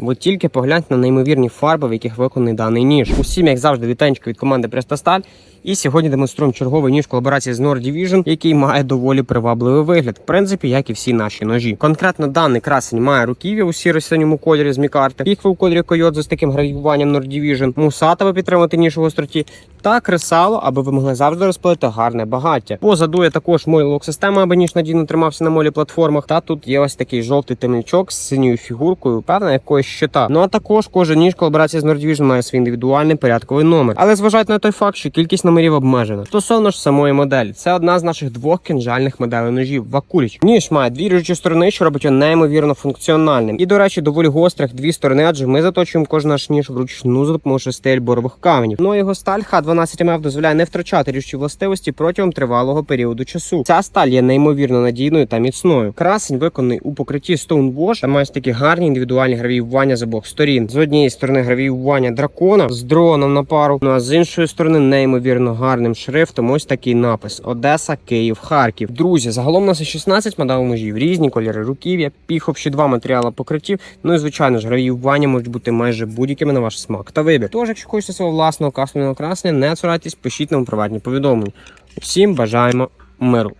Ви тільки погляньте на неймовірні фарби, в яких виконаний даний ніж. Усім, як завжди, вітанечко від команди Престасталь. І сьогодні демонструємо черговий ніж колаборації з Nord Division, який має доволі привабливий вигляд, в принципі, як і всі наші ножі. Конкретно даний красень має руків'я у сіро-синьому кольорі з мікарти, піхви у кольорі койот з таким гравіюванням Nord Division, мусата, аби підтримати ніж у гостроті, та кресало, аби ви могли завжди розпалити гарне багаття. Позаду є також мойлок система, аби ніж надійно тримався на молі платформах. Та тут є ось такий жовтий темнячок з синьою фігуркою, певна якоїсь щита. Ну а також кожен ніж колаборації з Nordivision має свій індивідуальний порядковий номер. Але зважайте на той факт, що кількість номерів обмежена. Стосовно ж самої моделі, це одна з наших двох кінжальних моделей ножів Вакуліч. Ніж має дві ріжучі сторони, що робить його неймовірно функціональним. І, до речі, доволі гострих дві сторони, адже ми заточуємо кожен наш ніж вручну за допомогою шести альборових каменів. Ну а його сталь Х12 МФ дозволяє не втрачати ріжучі властивості протягом тривалого періоду часу. Ця сталь є неймовірно надійною та міцною. Красень виконаний у покритті Stonewash та має такі гарні індивідуальні гравіювання з обох сторін. З однієї сторони гравіювання дракона з дроном на пару, ну а з іншої сторони неймовірно гарним шрифтом. Ось такий напис: Одеса, Київ, Харків. Друзі, загалом у нас є 16 моделей ножів, різні кольори руків'я, піхоп, ще два матеріали покриттів. Ну і звичайно ж, гравіювання можуть бути майже будь-якими на ваш смак та вибір. Тож, якщо хочете свого власного кастомного красення, не цурайтесь, пишіть нам приватні повідомлення. Всім бажаємо миру.